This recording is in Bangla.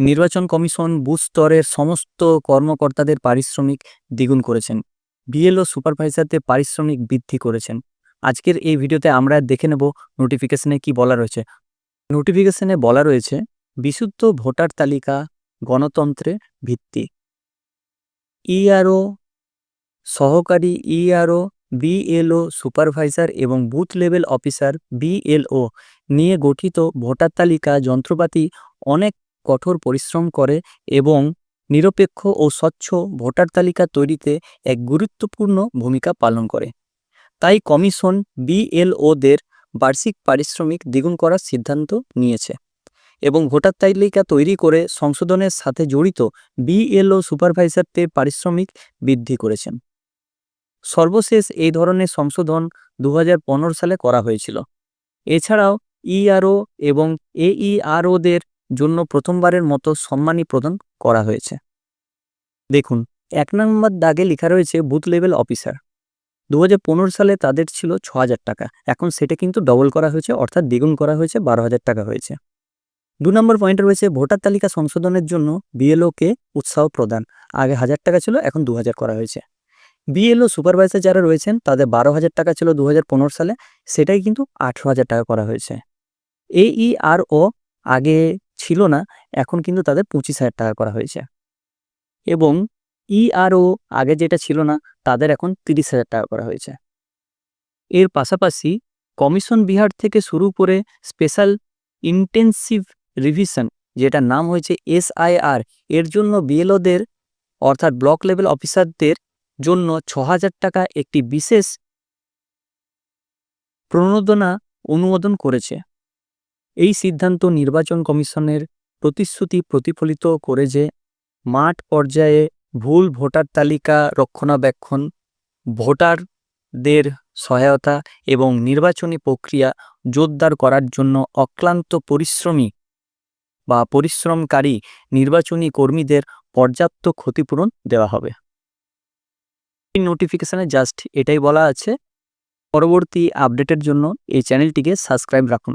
নির্বাচন কমিশন বুথ স্তরের সমস্ত কর্মকর্তাদের পারিশ্রমিক দ্বিগুণ করেছেন। বিএলও সুপারভাইজারদের পারিশ্রমিক বৃদ্ধি করেছেন। আজকের এই ভিডিওতে আমরা দেখে নেব নোটিফিকেশনে কি বলা রয়েছে। নোটিফিকেশনে বলা রয়েছে, বিশুদ্ধ ভোটার তালিকা গণতন্ত্রের ভিত্তি। ইআরও, সহকারী ইআরও, বিএলও সুপারভাইজার এবং বুথ লেভেল অফিসার বিএলও নিয়ে গঠিত ভোটার তালিকা যন্ত্রপাতি অনেক কঠোর পরিশ্রম করে এবং নিরপেক্ষ ও স্বচ্ছ ভোটার তালিকা তৈরিতে এক গুরুত্বপূর্ণ ভূমিকা পালন করে। তাই কমিশন বিএলওদের বার্ষিক পারিশ্রমিক দ্বিগুণ করার সিদ্ধান্ত নিয়েছে এবং ভোটার তালিকা তৈরি করে সংশোধনের সাথে জড়িত বিএলও সুপারভাইজারদের পারিশ্রমিক বৃদ্ধি করেছেন। সর্বশেষ এই ধরনের সংশোধন দু হাজার পনেরো সালে করা হয়েছিল। এছাড়াও ইআরও এবং এইআরওদের জন্য প্রথমবারের মতো সম্মানী প্রদান করা হয়েছে। দেখুন, এক নম্বর দাগে লেখা রয়েছে, বুথ লেভেল অফিসার। দু হাজার পনেরো সালে তাদের ছিল ছ টাকা। এখন সেটা কিন্তু ডবল করা হয়েছে, অর্থাৎ দ্বিগুণ করা হয়েছে, বারো হাজার টাকা হয়েছে। দু নম্বর পয়েন্টে রয়েছে, ভোটার তালিকা সংশোধনের জন্য বিএলওকে উৎসাহ প্রদান? আগে হাজার টাকা ছিল, এখন দু হাজার করা হয়েছে। বিএলও সুপারভাইজার যারা রয়েছেন, তাদের বারো হাজার টাকা ছিল দু হাজার পনেরো সালে, সেটাই কিন্তু আঠেরো হাজার টাকা করা হয়েছে। এইইআরও আগে ছিল না, এখন কিন্তু তাদের পঁচিশ হাজার টাকা করা হয়েছে। এবং ইআরও আগে যেটা ছিল না, তাদের এখন তিরিশ হাজার টাকা করা হয়েছে। এর পাশাপাশি কমিশন বিহার থেকে শুরু করে স্পেশাল ইন্টেন্সিভ রিভিশন যেটা নাম হয়েছে এসআইআর এর জন্য বিএলওদের অর্থাৎ ব্লক লেভেল অফিসারদের জন্য ছ হাজার টাকা একটি বিশেষ প্রণোদনা অনুমোদন করেছে। এই সিদ্ধান্ত নির্বাচন কমিশনের প্রতিশ্রুতি প্রতিফলিত করে যে, মাঠ পর্যায়ে ভুল ভোটার তালিকা রক্ষণাবেক্ষণ, ভোটারদের সহায়তা এবং নির্বাচনী প্রক্রিয়া জোরদার করার জন্য অক্লান্ত পরিশ্রমী বা পরিশ্রমকারী নির্বাচনী কর্মীদের পর্যাপ্ত ক্ষতিপূরণ দেওয়া হবে। এই নোটিফিকেশানে জাস্ট এটাই বলা আছে। পরবর্তী আপডেটের জন্য এই চ্যানেলটিকে সাবস্ক্রাইব রাখুন।